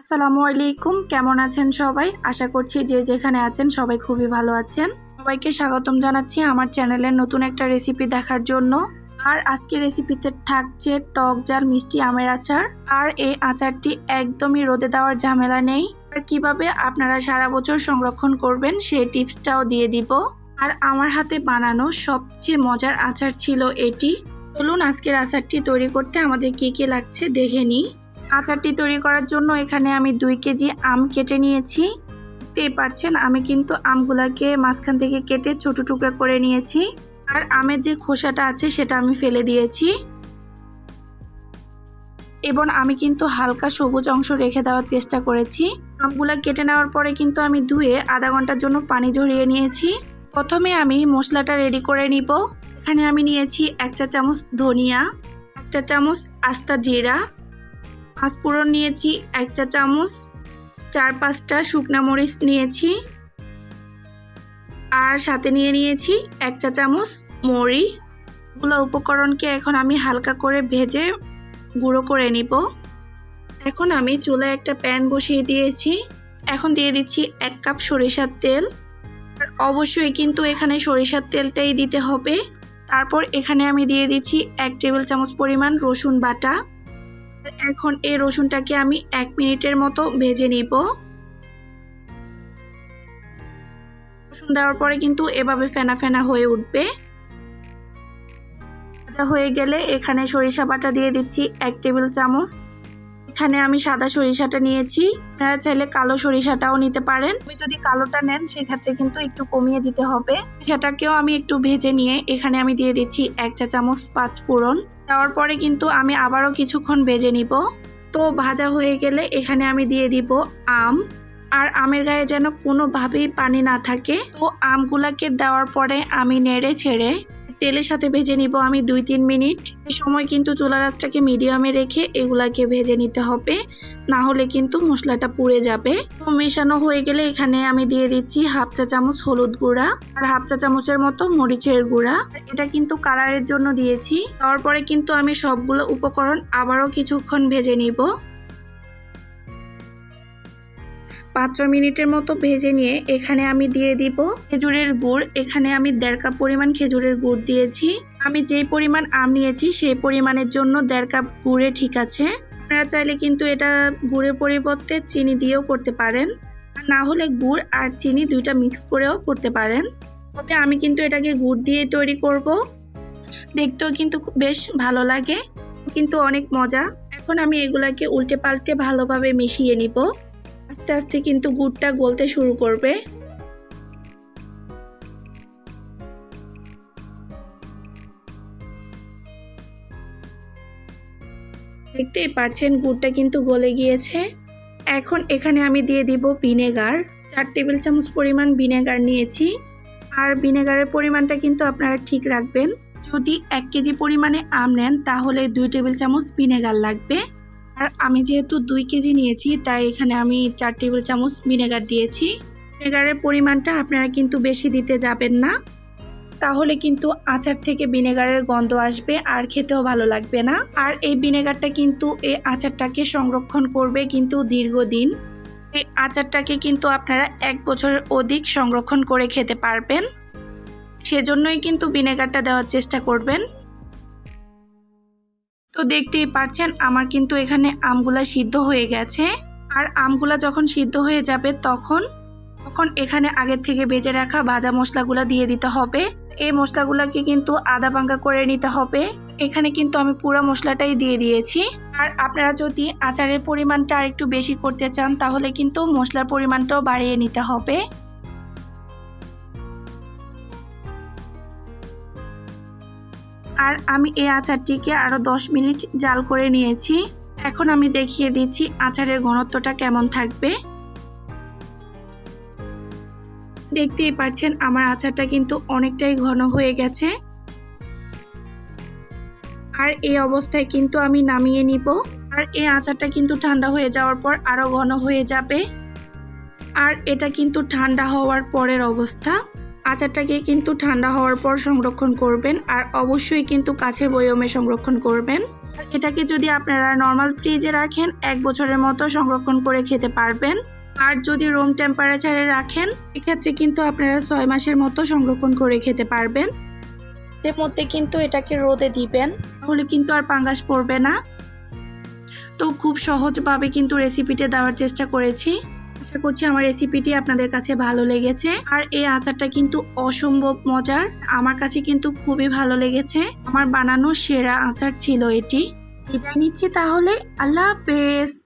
আসসালামু আলাইকুম। কেমন আছেন সবাই? আশা করছি যে যেখানে আছেন সবাই খুবই ভালো আছেন। সবাইকে স্বাগতম জানাচ্ছি আমার চ্যানেলের নতুন একটা রেসিপি দেখার জন্য। আর আজকে রেসিপিতে থাকছে টক জাল মিষ্টি আমের আচার। আর এই আচারটি একদমই রোদে দেওয়ার ঝামেলা নেই। আর কীভাবে আপনারা সারা বছর সংরক্ষণ করবেন সেই টিপসটাও দিয়ে দিব। আর আমার হাতে বানানো সবচেয়ে মজার আচার ছিল এটি। চলুন আজকের আচারটি তৈরি করতে আমাদের কি কি লাগছে দেখে নিই। আচারটি তৈরি করার জন্য এখানে আমি দুই কেজি আম কেটে নিয়েছি। দেখতেই পারছেন আমি কিন্তু আমগুলাকে মাঝখান থেকে কেটে ছোট টুকরা করে নিয়েছি। আর আমের যে খোসাটা আছে, সেটা আমি ফেলে দিয়েছি। এবং আমি কিন্তু হালকা সবুজ অংশ রেখে দেওয়ার চেষ্টা করেছি। আমগুলা কেটে নেওয়ার পরে কিন্তু আমি ধুয়ে আধা ঘণ্টার জন্য পানি ঝরিয়ে নিয়েছি। প্রথমে আমি মশলাটা রেডি করে নিব। এখানে আমি নিয়েছি এক চা চামচ ধনিয়া, এক চা চামচ আস্তা জিরা পাঁচফোড়ন নিয়েছি, এক চা চামচ, চার পাঁচটা শুকনা মরিচ নিয়েছি আর সাথে নিয়ে নিয়েছি এক চা চামচ মরি। গুলো উপকরণকে এখন আমি হালকা করে ভেজে গুঁড়ো করে নিব। এখন আমি চুলায় একটা প্যান বসিয়ে দিয়েছি। এখন দিয়ে দিচ্ছি এক কাপ সরিষার তেল। অবশ্যই কিন্তু এখানে সরিষার তেলটাই দিতে হবে। তারপর এখানে আমি দিয়ে দিচ্ছি এক টেবিল চামচ পরিমাণ রসুন বাটা। এখন এই রসুনটাকে আমি এক মিনিটের মতো ভেজে নিব। রসুন দেওয়ার পরে কিন্তু এভাবে ফেনা ফেনা হয়ে উঠবে। ভাজা হয়ে গেলে এখানে সরিষা বাটা দিয়ে দিচ্ছি এক টেবিল চামচ। এখানে আমি সাদা সরিষাটা নিয়েছি। আপনারা চাইলে কালো সরিষাটাও নিতে পারেন। আপনি যদি কালোটা নেন সেক্ষেত্রে কিন্তু একটু কমিয়ে দিতে হবে। সেটাকেও আমি একটু ভেজে নিয়ে এখানে আমি দিয়ে দিচ্ছি এক চা চামচ পাঁচ ফোড়ন। দেওয়ার পরে কিন্তু আমি আবারও কিছুক্ষণ ভেজে নিব। তো ভাজা হয়ে গেলে এখানে আমি দিয়ে দিব আম। আর আমের গায়ে যেন কোনোভাবেই পানি না থাকে। তো আমগুলাকে দেওয়ার পরে আমি নেড়ে ছেড়ে তেলের সাথে ভেজে নিব আমি দুই তিন মিনিট। সময় কিন্তু চুলা রাসটাকে মিডিয়ামে রেখে এগুলাকে ভেজে নিতে হবে। না হলে কিন্তু মশলাটা পুড়ে যাবে। তো মেশানো হয়ে গেলে এখানে আমি দিয়ে দিচ্ছি হাফ চা চামচ হলুদ গুঁড়া আর হাফ চা চামচের মতো মরিচের গুঁড়া। এটা কিন্তু কালারের জন্য দিয়েছি। তারপরে কিন্তু আমি সবগুলো উপকরণ আবারও কিছুক্ষণ ভেজে নিব। পাঁচ ছ মিনিটের মতো ভেজে নিয়ে এখানে আমি দিয়ে দিব খেজুরের গুড়। এখানে আমি দেড় কাপ পরিমাণ খেজুরের গুড় দিয়েছি। আমি যেই পরিমাণ আম নিয়েছি সেই পরিমাণের জন্য দেড় কাপ গুড়ে ঠিক আছে। আপনারা চাইলে কিন্তু এটা গুড়ের পরিবর্তে চিনি দিয়েও করতে পারেন। আর না হলে গুড় আর চিনি দুইটা মিক্স করেও করতে পারেন। তবে আমি কিন্তু এটাকে গুড় দিয়ে তৈরি করব। দেখতেও কিন্তু বেশ ভালো লাগে। কিন্তু অনেক মজা। এখন আমি এগুলাকে উল্টে পাল্টে ভালোভাবে মিশিয়ে নিব। আস্তে আস্তে কিন্তু গুড়টা গলতে শুরু করবে। দেখতেই পাচ্ছেন গুড়টা কিন্তু গলে গিয়েছে। এখন এখানে আমি দিয়ে দিব ভিনেগার। চার টেবিল চামচ পরিমাণ ভিনেগার নিয়েছি। আর ভিনেগারের পরিমাণটা কিন্তু আপনারা ঠিক রাখবেন। যদি এক কেজি পরিমাণে আম নেন, তাহলে দুই টেবিল চামচ ভিনেগার লাগবে। আর আমি যেহেতু দুই কেজি নিয়েছি, তাই এখানে আমি চার টেবিল চামচ ভিনেগার দিয়েছি। ভিনেগারের পরিমাণটা আপনারা কিন্তু বেশি দিতে যাবেন না। তাহলে কিন্তু আচার থেকে ভিনেগারের গন্ধ আসবে আর খেতেও ভালো লাগবে না। আর এই ভিনেগারটা কিন্তু এই আচারটাকে সংরক্ষণ করবে কিন্তু দীর্ঘদিন। এই আচারটাকে কিন্তু আপনারা এক বছরের অধিক সংরক্ষণ করে খেতে পারবেন। সেজন্যই কিন্তু ভিনেগারটা দেওয়ার চেষ্টা করবেন। তো দেখতেই পারছেন, আমার কিন্তু এখানে আমগুলা সিদ্ধ হয়ে গেছে। আর আমগুলা যখন সিদ্ধ হয়ে যাবে তখন তখন এখানে আগের থেকে বেজে রাখা ভাজা মশলাগুলা দিয়ে দিতে হবে। এই মশলাগুলাকে কিন্তু আদা ভাঙ্গা করে নিতে হবে। এখানে কিন্তু আমি পুরো মশলাটাই দিয়ে দিয়েছি। আর আপনারা যদি আচারের পরিমাণটা আর একটু বেশি করতে চান, তাহলে কিন্তু মশলার পরিমাণটাও বাড়িয়ে নিতে হবে। আর আমি এই আচারটিকে আরও দশ মিনিট জাল করে নিয়েছি। এখন আমি দেখিয়ে দিচ্ছি আচারের ঘনত্বটা কেমন থাকবে। দেখতেই পাচ্ছেন আমার আচারটা কিন্তু অনেকটাই ঘন হয়ে গেছে। আর এই অবস্থায় কিন্তু আমি নামিয়ে নিব। আর এই আচারটা কিন্তু ঠান্ডা হয়ে যাওয়ার পর আরও ঘন হয়ে যাবে। আর এটা কিন্তু ঠান্ডা হওয়ার পরের অবস্থা। আচারটাকে কিন্তু ঠান্ডা হওয়ার পর সংরক্ষণ করবেন আর অবশ্যই কিন্তু কাছের বয়মে সংরক্ষণ করবেন। এটাকে যদি আপনারা নর্মাল ফ্রিজে রাখেন, এক বছরের মতো সংরক্ষণ করে খেতে পারবেন। আর যদি রুম টেম্পারেচারে রাখেন, এক্ষেত্রে কিন্তু আপনারা ছয় মাসের মতো সংরক্ষণ করে খেতে পারবেন। এর মধ্যে কিন্তু এটাকে রোদে দিবেন, তাহলে কিন্তু আর পাঙ্গাস পড়বে না। তো খুব সহজভাবে কিন্তু রেসিপিটা দেওয়ার চেষ্টা করেছি। আশা করছি আমার রেসিপিটি আপনাদের কাছে ভালো লেগেছে। আর এই আচারটা কিন্তু অসম্ভব মজার। আমার কাছে কিন্তু খুবই ভালো লেগেছে। আমার বানানো সেরা আচার ছিল এটি। বিদায় নিচ্ছি তাহলে। আল্লাহ হাফেজ।